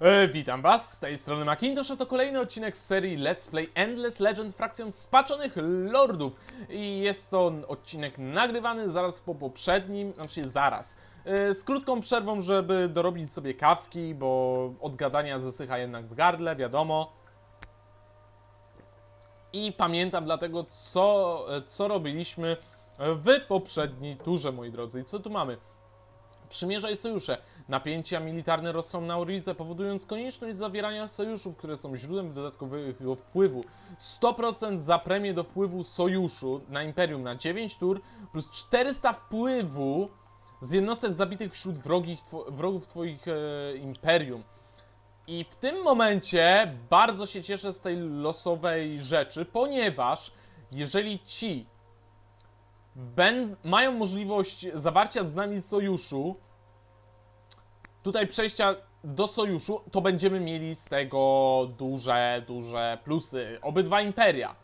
E, witam was, z tej strony Macintosh, a to kolejny odcinek z serii Let's Play Endless Legend frakcją Spaczonych Lordów. I jest to odcinek nagrywany zaraz po poprzednim, znaczy zaraz, e, z krótką przerwą, żeby dorobić sobie kawki, bo od gadania zasycha jednak w gardle, wiadomo. I pamiętam dlatego, co, e, co robiliśmy w poprzedniej turze, moi drodzy. I co tu mamy? Przymierza i sojusze. Napięcia militarne rosną na ulicę, powodując konieczność zawierania sojuszów, które są źródłem dodatkowego wpływu. 100% za premię do wpływu sojuszu na Imperium na 9 tur, plus 400 wpływu z jednostek zabitych wśród wrogich, wrogów Twoich e, Imperium. I w tym momencie bardzo się cieszę z tej losowej rzeczy, ponieważ jeżeli ci ben, mają możliwość zawarcia z nami sojuszu, tutaj przejścia do sojuszu, to będziemy mieli z tego duże, duże plusy. Obydwa imperia.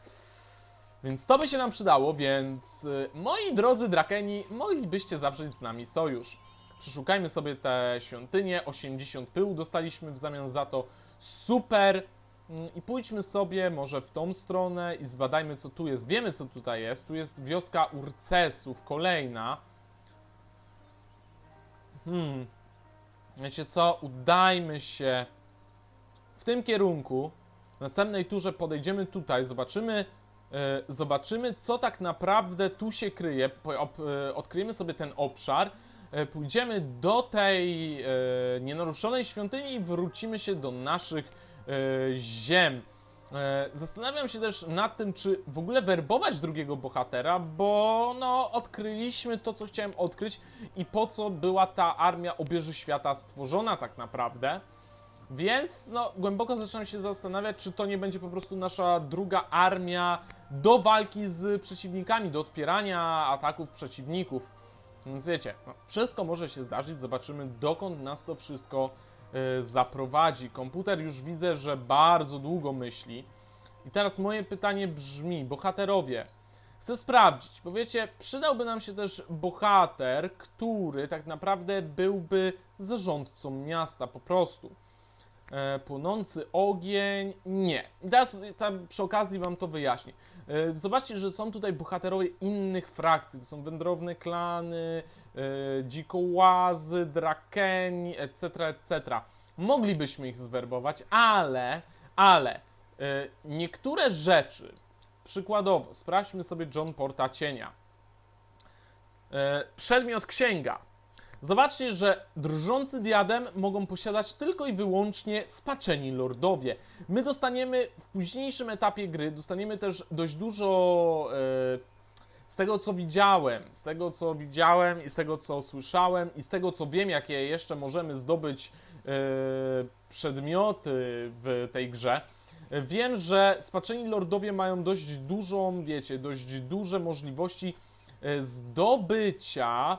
Więc to by się nam przydało, więc y, moi drodzy Drakeni, moglibyście zawrzeć z nami sojusz. Przeszukajmy sobie te świątynie, 80 pyłu dostaliśmy w zamian za to. Super! Mm, I pójdźmy sobie może w tą stronę i zbadajmy co tu jest. Wiemy co tutaj jest. Tu jest wioska Urcesów, kolejna. Hmm. Wiecie co? Udajmy się w tym kierunku. W następnej turze podejdziemy tutaj, zobaczymy, e, zobaczymy co tak naprawdę tu się kryje. Po, op, e, odkryjemy sobie ten obszar. E, pójdziemy do tej e, nienaruszonej świątyni i wrócimy się do naszych e, ziem. E, Zastanawiam się też nad tym, czy w ogóle werbować drugiego bohatera, bo no, odkryliśmy to, co chciałem odkryć i po co była ta armia obieży świata stworzona tak naprawdę. Więc no, głęboko zaczynam się zastanawiać, czy to nie będzie po prostu nasza druga armia do walki z przeciwnikami, do odpierania ataków przeciwników. Więc wiecie, no, wszystko może się zdarzyć, zobaczymy dokąd nas to wszystko zaprowadzi. Komputer już widzę, że bardzo długo myśli. I teraz moje pytanie brzmi, bohaterowie, chcę sprawdzić, bo wiecie, przydałby nam się też bohater, który tak naprawdę byłby zarządcą miasta po prostu. E, płonący ogień, nie. I teraz tam przy okazji wam to wyjaśnię. E, zobaczcie, że są tutaj bohaterowie innych frakcji. To są wędrowne klany, e, dzikołazy, drakeni, etc., etc. Moglibyśmy ich zwerbować, ale, ale e, niektóre rzeczy, przykładowo, sprawdźmy sobie John Porta Cienia. Przedmiot księga. Zobaczcie, że drżący diadem mogą posiadać tylko i wyłącznie spaczeni lordowie. My dostaniemy w późniejszym etapie gry, dostaniemy też dość dużo e, z tego co widziałem, z tego co widziałem i z tego co słyszałem i z tego co wiem, jakie jeszcze możemy zdobyć e, przedmioty w tej grze. Wiem, że spaczeni lordowie mają dość dużą, wiecie, dość duże możliwości e, zdobycia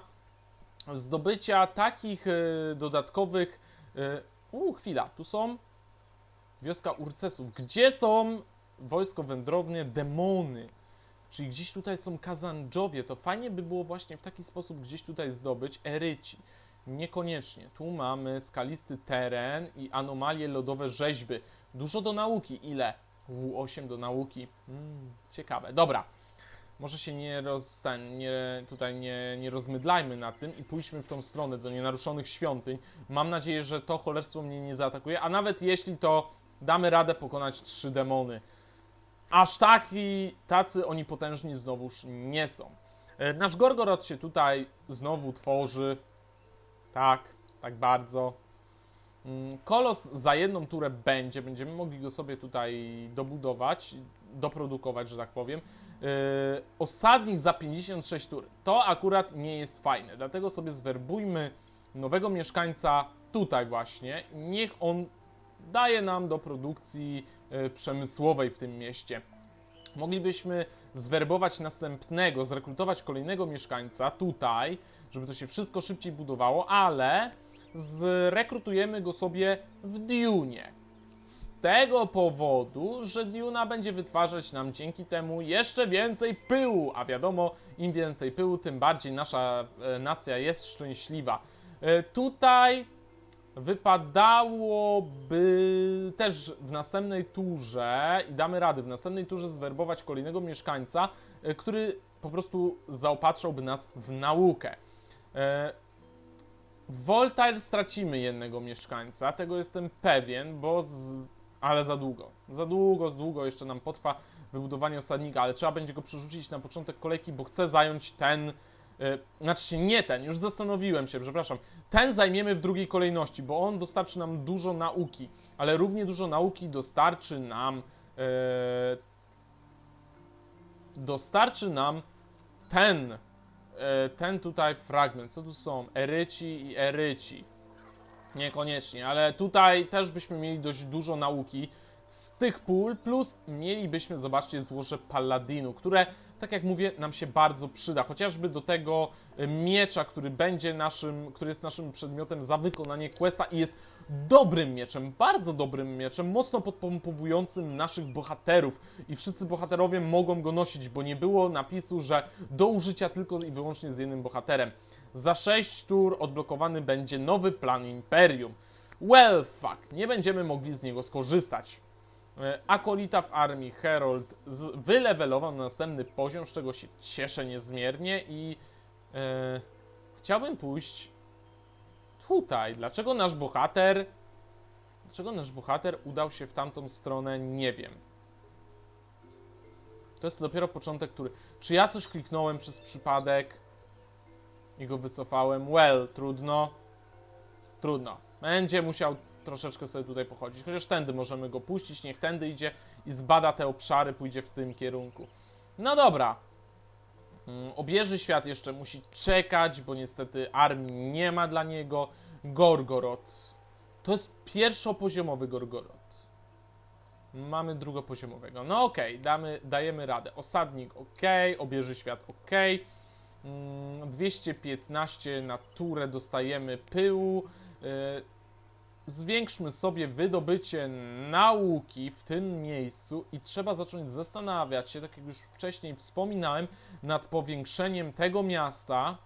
zdobycia takich e, dodatkowych. E, u, chwila, tu są wioska Urcesów. Gdzie są wojsko wędrowne demony? Czyli gdzieś tutaj są Kazandżowie. To fajnie by było właśnie w taki sposób gdzieś tutaj zdobyć Eryci. Niekoniecznie. Tu mamy skalisty teren i anomalie lodowe rzeźby. Dużo do nauki. Ile? U, 8 do nauki. Mm, ciekawe. Dobra. Może się nie, roz, ten, nie tutaj nie, nie rozmydlajmy nad tym i pójdźmy w tą stronę do nienaruszonych świątyń. Mam nadzieję, że to cholerstwo mnie nie zaatakuje, a nawet jeśli to damy radę pokonać trzy demony. Aż taki, tacy oni potężni znowuż nie są. E, Nasz Gorgorod się tutaj znowu tworzy. Tak, tak bardzo. Mm, Kolos za jedną turę będzie, będziemy mogli go sobie tutaj dobudować, doprodukować, że tak powiem. Yy, osadnik za 56 tur. To akurat nie jest fajne, dlatego sobie zwerbujmy nowego mieszkańca tutaj właśnie. Niech on daje nam do produkcji yy, przemysłowej w tym mieście. Moglibyśmy zwerbować następnego, zrekrutować kolejnego mieszkańca tutaj, żeby to się wszystko szybciej budowało, ale zrekrutujemy go sobie w Dune. Z tego powodu, że Duna będzie wytwarzać nam dzięki temu jeszcze więcej pyłu, a wiadomo, im więcej pyłu, tym bardziej nasza e, nacja jest szczęśliwa. E, tutaj wypadałoby też w następnej turze i damy radę w następnej turze zwerbować kolejnego mieszkańca, e, który po prostu zaopatrzałby nas w naukę. Voltaire stracimy jednego mieszkańca, tego jestem pewien, bo z... ale za długo. Za długo, za długo jeszcze nam potrwa wybudowanie osadnika, ale trzeba będzie go przerzucić na początek kolejki, bo chcę zająć ten, y, znaczy nie ten, już zastanowiłem się, przepraszam, ten zajmiemy w drugiej kolejności, bo on dostarczy nam dużo nauki, ale równie dużo nauki dostarczy nam, y, dostarczy nam ten, ten tutaj fragment, co tu są, eryci i eryci. Niekoniecznie, ale tutaj też byśmy mieli dość dużo nauki z tych pól, plus mielibyśmy, zobaczcie, złoże Paladinu, które, tak jak mówię, nam się bardzo przyda, chociażby do tego e, miecza, który będzie naszym, który jest naszym przedmiotem za wykonanie questa i jest dobrym mieczem, bardzo dobrym mieczem, mocno podpompowującym naszych bohaterów i wszyscy bohaterowie mogą go nosić, bo nie było napisu, że do użycia tylko i wyłącznie z jednym bohaterem. Za 6 tur odblokowany będzie nowy plan Imperium. Well, fuck, nie będziemy mogli z niego skorzystać. E, Akolita w armii Herold wylewelował na następny poziom, z czego się cieszę niezmiernie i e, chciałbym pójść tutaj. Dlaczego nasz bohater dlaczego nasz bohater udał się w tamtą stronę, nie wiem. To jest dopiero początek, który... Czy ja coś kliknąłem przez przypadek i go wycofałem? Well, trudno. Trudno. Będzie musiał troszeczkę sobie tutaj pochodzić. Chociaż tędy możemy go puścić, niech tędy idzie i zbada te obszary, pójdzie w tym kierunku. No dobra. Mm, Obieży świat jeszcze musi czekać, bo niestety armii nie ma dla niego. Gorgorod. To jest pierwszopoziomowy Gorgorod. Mamy drugopoziomowego. No okej, damy, dajemy radę. Osadnik ok, obieży świat ok. Mm, 215 na turę dostajemy pyłu. Zwiększmy sobie wydobycie nauki w tym miejscu i trzeba zacząć zastanawiać się, tak jak już wcześniej wspominałem, nad powiększeniem tego miasta.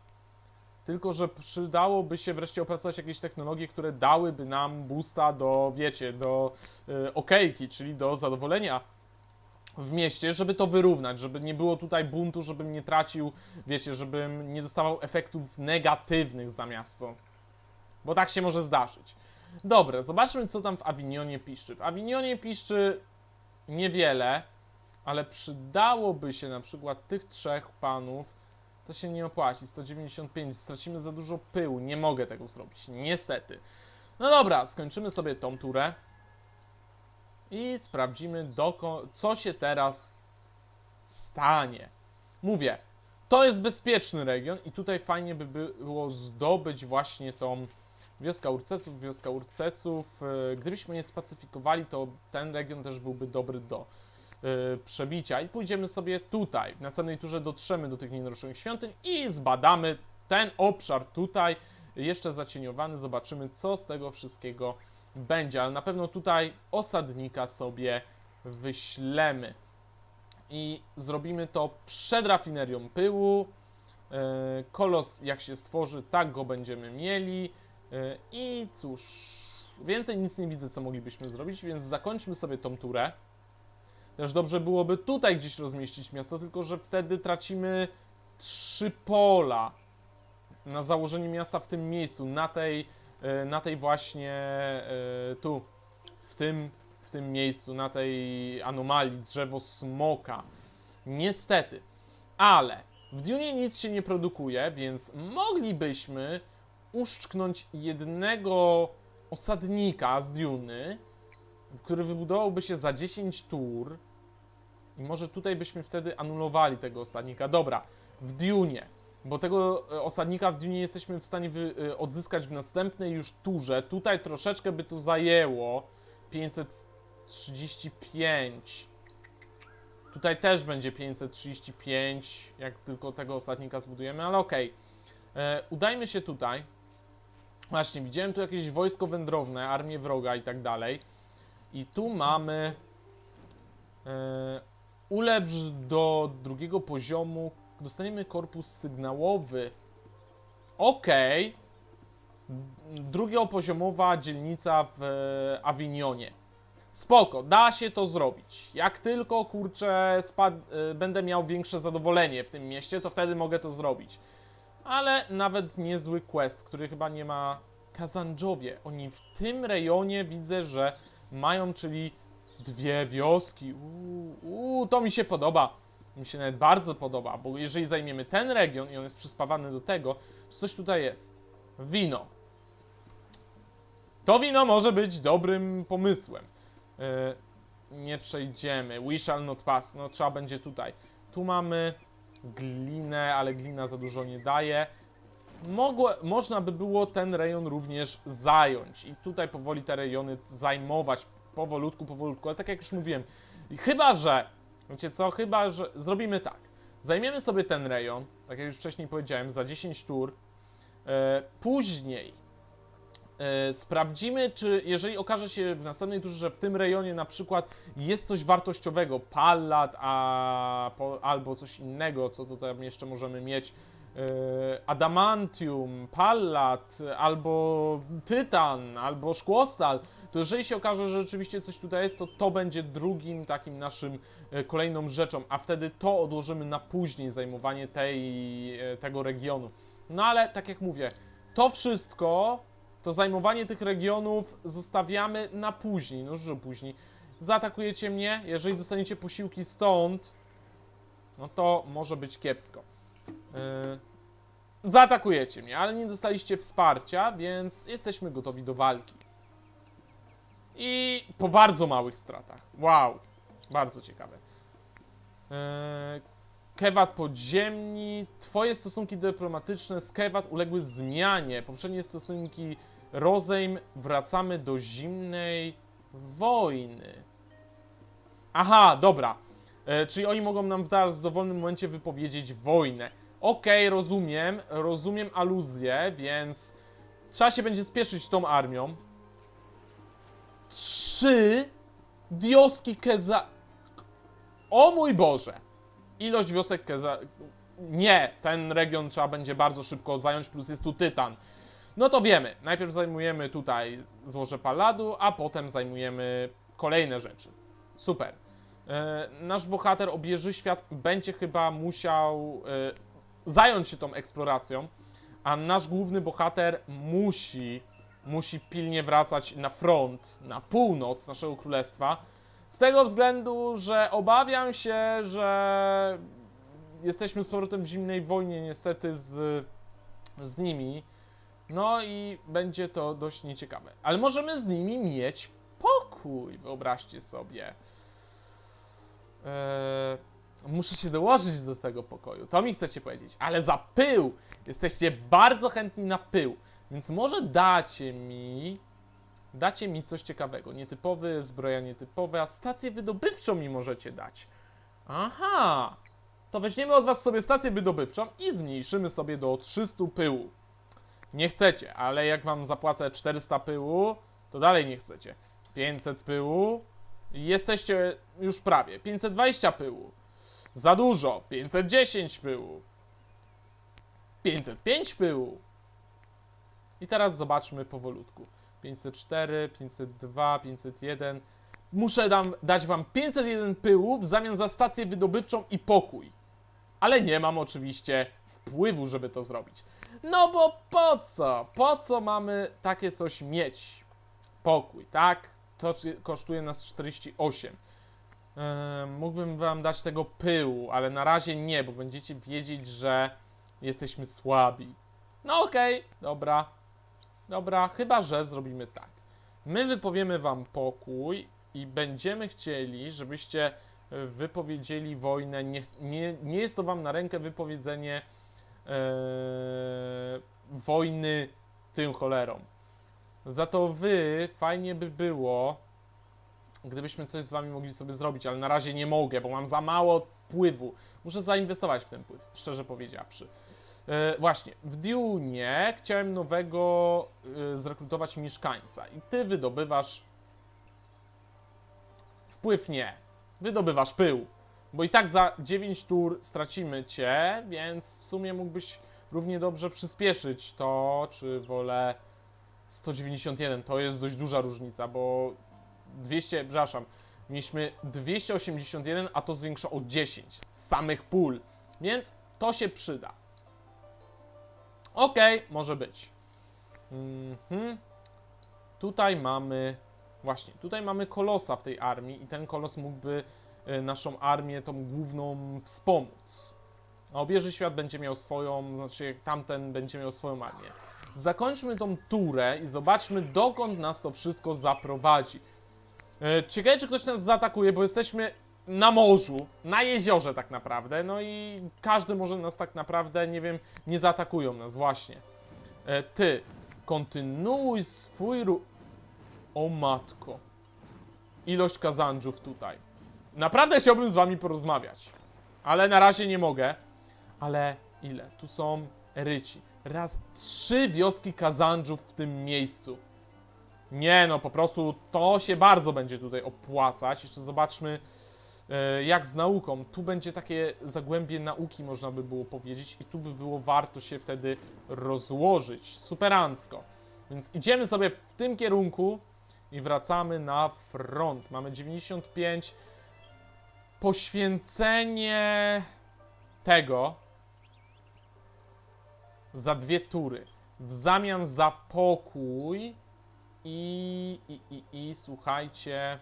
Tylko, że przydałoby się wreszcie opracować jakieś technologie, które dałyby nam boosta do, wiecie, do y, okejki, czyli do zadowolenia w mieście, żeby to wyrównać, żeby nie było tutaj buntu, żebym nie tracił, wiecie, żebym nie dostawał efektów negatywnych za miasto. Bo tak się może zdarzyć. Dobra, zobaczmy co tam w Awinionie piszczy. W Awinionie piszczy niewiele, ale przydałoby się na przykład tych trzech panów, to się nie opłaci, 195, stracimy za dużo pyłu, nie mogę tego zrobić, niestety. No dobra, skończymy sobie tą turę i sprawdzimy, co się teraz stanie. Mówię, to jest bezpieczny region i tutaj fajnie by było zdobyć właśnie tą wioska Urcesów, wioska Urcesów. e, Gdybyśmy je spacyfikowali, to ten region też byłby dobry do e, przebicia. I pójdziemy sobie tutaj. W następnej turze dotrzemy do tych nienaruszonych świątyń i zbadamy ten obszar tutaj, jeszcze zacieniowany. Zobaczymy, co z tego wszystkiego będzie. Ale na pewno tutaj osadnika sobie wyślemy. I zrobimy to przed rafinerią pyłu. E, Kolos jak się stworzy, tak go będziemy mieli. E, I cóż, więcej nic nie widzę, co moglibyśmy zrobić, więc zakończmy sobie tą turę. Też dobrze byłoby tutaj gdzieś rozmieścić miasto, tylko że wtedy tracimy trzy pola na założenie miasta w tym miejscu, na tej, e, na tej właśnie e, tu, w tym, w tym miejscu, na tej anomalii, drzewo smoka. Niestety. Ale w Dune nic się nie produkuje, więc moglibyśmy uszczknąć jednego osadnika z Duny, który wybudowałby się za 10 tur. I może tutaj byśmy wtedy anulowali tego osadnika. Dobra, w Dune, bo tego e, osadnika w Dune jesteśmy w stanie e, odzyskać w następnej już turze. Tutaj troszeczkę by to zajęło. 535. Tutaj też będzie 535, jak tylko tego osadnika zbudujemy, ale okej. E, Udajmy się tutaj. Właśnie, widziałem tu jakieś wojsko wędrowne, armię wroga i tak dalej. I tu mamy e, ulepsz do drugiego poziomu. Dostaniemy korpus sygnałowy. Okej. Drugiopoziomowa dzielnica w e, Awinionie. Spoko, da się to zrobić. Jak tylko, kurczę, spad... y, będę miał większe zadowolenie w tym mieście, to wtedy mogę to zrobić. Ale nawet niezły quest, który chyba nie ma Kazandżowie. Oni w tym rejonie widzę, że mają, czyli dwie wioski. Uuu, uuu, to mi się podoba. Mi się nawet bardzo podoba, bo jeżeli zajmiemy ten region i on jest przyspawany do tego, coś tutaj jest. Wino. To wino może być dobrym pomysłem. E, nie przejdziemy. We shall not pass. No trzeba będzie tutaj. Tu mamy glinę, ale glina za dużo nie daje. Mogło, można by było ten rejon również zająć i tutaj powoli te rejony zajmować powolutku, powolutku, ale tak jak już mówiłem, chyba że, wiecie co, chyba że zrobimy tak, zajmiemy sobie ten rejon, tak jak już wcześniej powiedziałem, za 10 tur, e, później sprawdzimy, czy jeżeli okaże się w następnej turze, że w tym rejonie na przykład jest coś wartościowego, pallat, a, albo coś innego, co tutaj jeszcze możemy mieć, e, adamantium, pallat, albo tytan, albo szkłostal, to jeżeli się okaże, że rzeczywiście coś tutaj jest, to to będzie drugim takim naszym e, kolejną rzeczą, a wtedy to odłożymy na później zajmowanie tej, e, tego regionu. No ale tak jak mówię, to wszystko, to zajmowanie tych regionów zostawiamy na później, no że później. Zaatakujecie mnie, jeżeli dostaniecie posiłki stąd, no to może być kiepsko. Yy, zaatakujecie mnie, ale nie dostaliście wsparcia, więc jesteśmy gotowi do walki. I po bardzo małych stratach. Wow, bardzo ciekawe. Yy, Kewat podziemni. Twoje stosunki dyplomatyczne z Kewat uległy zmianie. Poprzednie stosunki rozejm. Wracamy do zimnej wojny. Aha, dobra. E, czyli oni mogą nam teraz w dowolnym momencie wypowiedzieć wojnę. Okej, rozumiem, rozumiem aluzję, więc trzeba się będzie spieszyć tą armią. Trzy wioski Keza... O mój Boże! Ilość wiosek Keza... Nie, ten region trzeba będzie bardzo szybko zająć, plus jest tu Tytan. No to wiemy, najpierw zajmujemy tutaj złoże Palladu, a potem zajmujemy kolejne rzeczy. Super. E, nasz bohater obieży świat będzie chyba musiał e, zająć się tą eksploracją, a nasz główny bohater musi, musi pilnie wracać na front, na północ naszego królestwa. Z tego względu, że obawiam się, że jesteśmy z powrotem w zimnej wojnie niestety z, z nimi. No i będzie to dość nieciekawe. Ale możemy z nimi mieć pokój, wyobraźcie sobie. Eee, muszę się dołożyć do tego pokoju. To mi chcecie powiedzieć. Ale za pył! Jesteście bardzo chętni na pył. Więc może dacie mi. Dacie mi coś ciekawego. Nietypowy, zbroja nietypowa. Stację wydobywczą mi możecie dać. Aha! To weźmiemy od was sobie stację wydobywczą i zmniejszymy sobie do 300 pyłu. Nie chcecie, ale jak wam zapłacę 400 pyłu, to dalej nie chcecie. 500 pyłu, Jesteście już prawie. 520 pyłu. Za dużo. 510 pyłu. 505 pyłu. I teraz zobaczmy powolutku. 504, 502, 501. Muszę dam, dać wam 501 pyłu w zamian za stację wydobywczą i pokój. Ale nie mam oczywiście wpływu, żeby to zrobić. No bo po co? Po co mamy takie coś mieć? Pokój, tak? to kosztuje nas 48. Eee, mógłbym wam dać tego pyłu, ale na razie nie, bo będziecie wiedzieć, że jesteśmy słabi. No okej, dobra. Dobra, chyba że zrobimy tak. My wypowiemy wam pokój i będziemy chcieli, żebyście e, wypowiedzieli wojnę. Nie, nie, nie jest to wam na rękę wypowiedzenie wojny tym cholerom. Za to wy fajnie by było, gdybyśmy coś z wami mogli sobie zrobić, ale na razie nie mogę, bo mam za mało wpływu. Muszę zainwestować w ten wpływ, szczerze powiedziawszy. E, właśnie, w Dune chciałem nowego e, zrekrutować mieszkańca i ty wydobywasz wpływ nie. Wydobywasz pył, bo i tak za 9 tur stracimy cię, więc w sumie mógłbyś równie dobrze przyspieszyć to, czy wolę 191, to jest dość duża różnica, bo 200, przepraszam, mieliśmy 281, a to zwiększa o 10 z samych pól, więc to się przyda. Okej, może być. Mhm. Tutaj mamy, właśnie, tutaj mamy kolosa w tej armii i ten kolos mógłby naszą armię, tą główną, wspomóc. A obieży świat będzie miał swoją, znaczy jak tamten będzie miał swoją armię. Zakończmy tą turę i zobaczmy, dokąd nas to wszystko zaprowadzi. E, Ciekawe, czy ktoś nas zaatakuje, bo jesteśmy na morzu, na jeziorze tak naprawdę, no i każdy może nas tak naprawdę, nie wiem, nie zaatakują nas, właśnie. E, Ty, kontynuuj swój ru... O matko. Ilość kazandżów tutaj. Naprawdę chciałbym z wami porozmawiać. Ale na razie nie mogę. Ale ile? Tu są ryci. Raz trzy wioski kazandżów w tym miejscu. Nie no, po prostu to się bardzo będzie tutaj opłacać. Jeszcze zobaczmy e, jak z nauką. Tu będzie takie zagłębie nauki, można by było powiedzieć, i tu by było warto się wtedy rozłożyć. Superancko. Więc idziemy sobie w tym kierunku i wracamy na front. Mamy 95. Poświęcenie tego za dwie tury. W zamian za pokój i, i, i, i słuchajcie,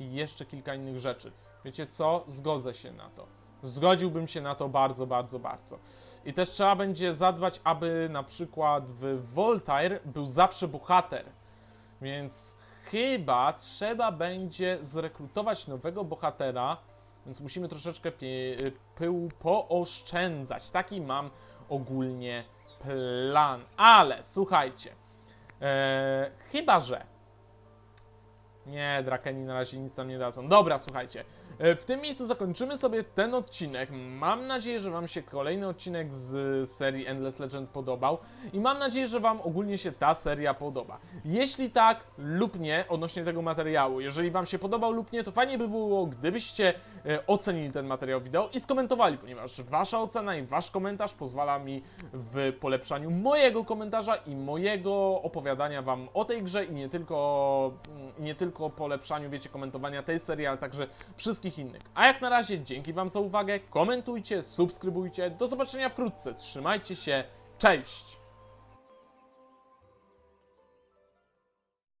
i jeszcze kilka innych rzeczy. Wiecie co? Zgodzę się na to. Zgodziłbym się na to bardzo, bardzo, bardzo. I też trzeba będzie zadbać, aby na przykład w Voltaire był zawsze bohater. Więc chyba trzeba będzie zrekrutować nowego bohatera, więc musimy troszeczkę pie- pyłu pooszczędzać. Taki mam ogólnie plan. Ale słuchajcie, e, chyba że nie, Drakeni na razie nic nam nie dadzą. Dobra, słuchajcie. E, W tym miejscu zakończymy sobie ten odcinek. Mam nadzieję, że Wam się kolejny odcinek z serii Endless Legend podobał. I mam nadzieję, że Wam ogólnie się ta seria podoba. Jeśli tak lub nie, odnośnie tego materiału, jeżeli Wam się podobał lub nie, to fajnie by było, gdybyście e, ocenili ten materiał wideo i skomentowali, ponieważ Wasza ocena i Wasz komentarz pozwala mi w polepszaniu mojego komentarza i mojego opowiadania Wam o tej grze i nie tylko, mm, nie tylko polepszaniu, wiecie, komentowania tej serii, ale także wszystkich innych. A jak na razie, dzięki Wam za uwagę, komentujcie, subskrybujcie, do zobaczenia wkrótce, trzymajcie się, cześć!